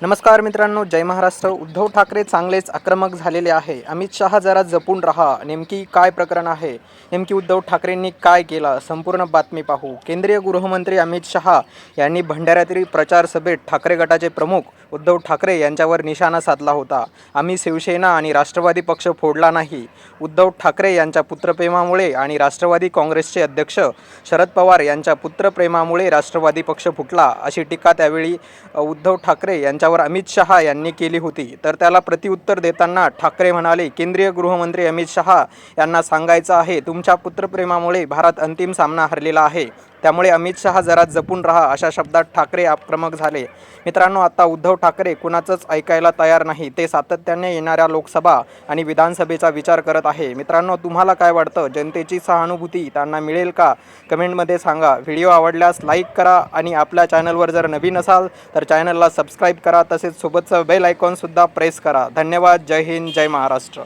नमस्कार मित्रांनो जय महाराष्ट्र. उद्धव ठाकरे चांगलेच आक्रमक झालेले आहे. अमित शहा जरा जपून राहा. नेमकी काय प्रकरण आहे? नेमकी उद्धव ठाकरेंनी काय केलं? संपूर्ण बातमी पाहू. केंद्रीय गृहमंत्री अमित शहा यांनी भंडाऱ्यातील प्रचार सभेत ठाकरे गटाचे प्रमुख उद्धव ठाकरे यांच्यावर निशाणा साधला होता. आम्ही शिवसेना आणि राष्ट्रवादी पक्ष फोडला नाही. उद्धव ठाकरे यांच्या पुत्रप्रेमामुळे आणि राष्ट्रवादी काँग्रेसचे अध्यक्ष शरद पवार यांच्या पुत्रप्रेमामुळे राष्ट्रवादी पक्ष फुटला अशी टीका त्यावेळी उद्धव ठाकरे यांच्या त्यावर अमित शहा यांनी केली होती. तर त्याला प्रतिउत्तर देताना ठाकरे म्हणाले केंद्रीय गृहमंत्री अमित शहा यांना सांगायचं आहे तुमच्या पुत्रप्रेमामुळे भारत अंतिम सामना हरलेला आहे. त्यामुळे अमित शहा जरा जपून राहा अशा शब्दात ठाकरे आक्रमक झाले. मित्रांनो आता उद्धव ठाकरे कुणाचंच ऐकायला तयार नाही ते सातत्याने येणाऱ्या लोकसभा आणि विधानसभेचा विचार करत आहे. मित्रांनो तुम्हाला काय वाटतं? जनतेची सहानुभूती त्यांना मिळेल का? कमेंटमध्ये सांगा. व्हिडिओ आवडल्यास लाईक करा आणि आपल्या चॅनलवर जर नवीन असाल तर चॅनलला सबस्क्राईब करा. तसेच सोबतचं बेल आयकॉनसुद्धा प्रेस करा. धन्यवाद. जय हिंद. जय महाराष्ट्र.